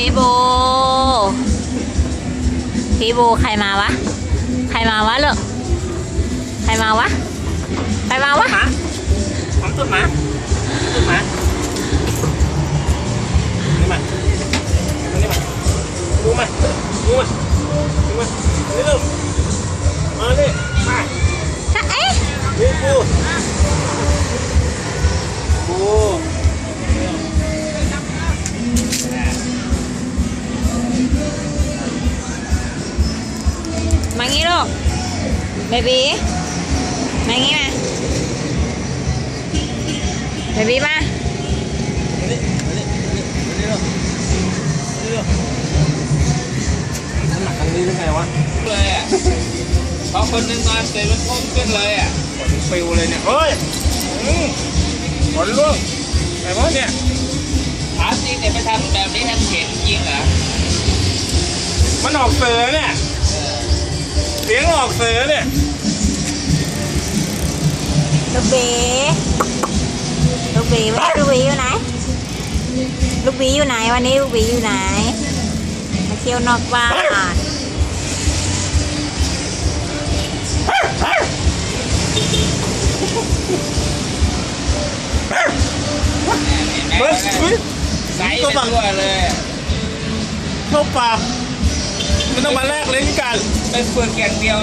พี่บูพี่บูใครมาวะ ใครมาวะลูกใครมาวะ ใครมาวะหมาหอมตุดหมาตุดหมานี่มานี่มาดูมาดูมาดูมานี่ลูกมาดิมาเอ๊ะนี่ปูปู งี้ลูกเบบีมางี้มาเบบีมามาดิมาดิมาดิมาดิลูกมาดิลูกถนัดทางนี้ได้ไงวะเลยอะพอคนหนึงนอนเสร็จมันพุ่งขึ้นเลยอะปิวเลยเนี่ยเฮ้ยอืมขนลุกไงวะเนี่ยถามจริงเนี่ยไปทำแบบนี้ทำเห็นจริงเหรอมันออกเสือเนี่ย เสียงออกเสือเนี่ยลูกบีลูกบีวันนี้ลูกบีอยู่ไหน ลูกบีอยู่ไหนวันนี้ลูกบีอยู่ไหน มาเที่ยวนอกบ้านเฮ้ยเฮ้ยใส่ไปทั่วเลยอะเข้าปาก ไม่ต้องมาแลกลิ้นกันไปฝึกอย่างเดียว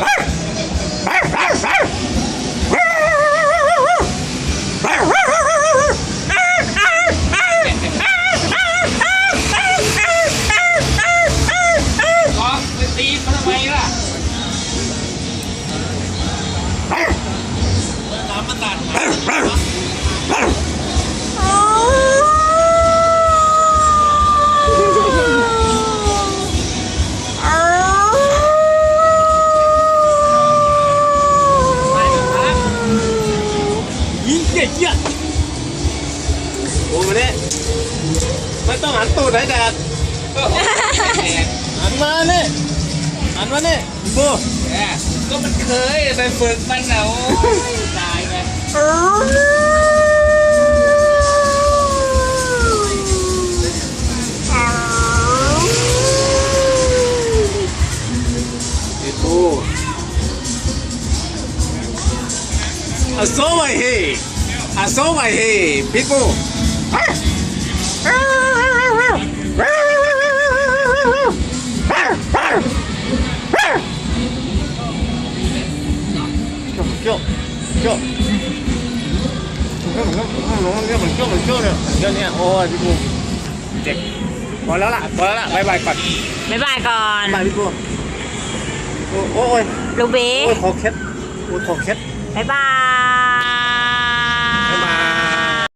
ก็ไปตีมันทำไมล่ะน้ำมันตัด โอ้มาเนี่ยไม่ต้องหันตูดให้แดดหันมาเนี่ยหันมาเนี่ยโบเนี่ยก็มันเคยไปฝึกมันนะโอ้ยตายไปเอ็ดโบอาโซไวเฮอาโซไวเฮพิทบู เกี่ยวเกี่ยวเกี่ยวน้องเนี่ยมันเกี่ยวมันเกี่ยวเนี่ยเกี่ยวเนี่ยโอ้ยพี่บูเจ็บพอแล้วล่ะพอแล้วล่ะบายบายก่อนบ๊ายบายก่อนบายพี่บูโอ้โอ้ยลูกบีโอ้ยคอเคล็ดโอ้ยคอเคล็ดบ๊ายบาย